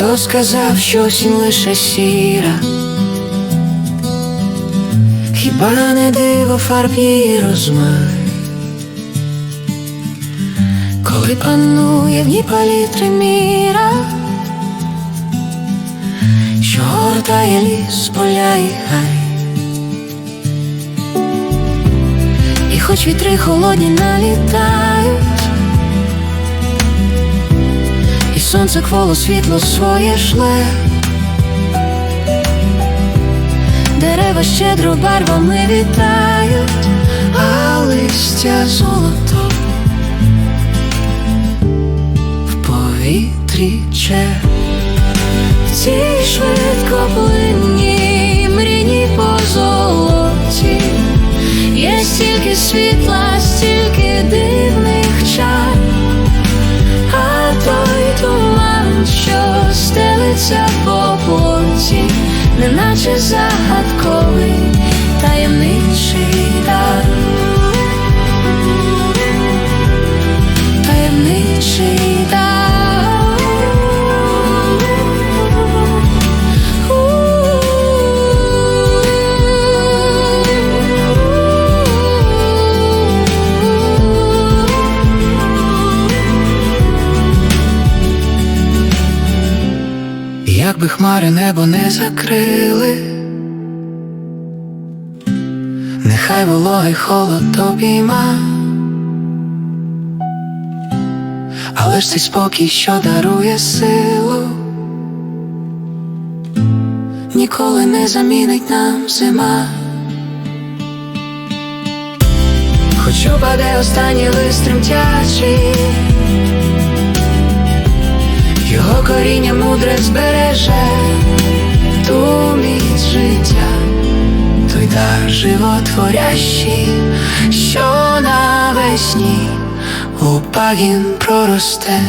Хто сказав, що осінь лише сіра? Хіба не диво фарб її розмай? Коли панує в ній палітри міра, що гортає ліс, поля і гай. І хоч вітри холодні налітають, сонце кволо світло своє шле, дерева щедро барвами вітають, а листя золото в повітрі че. В цій швидкоплинній мрійній позолоті Є стільки світла, неначе загадковий Якби хмари небо не закрили, нехай вологий холод обійма, але ж цей спокій, що дарує силу, ніколи не замінить нам зима. Хоч упаде останній лист тремтячий його коріння мудре збереже ту міць життя, той дар животворящий, що навесні у пагін проросте.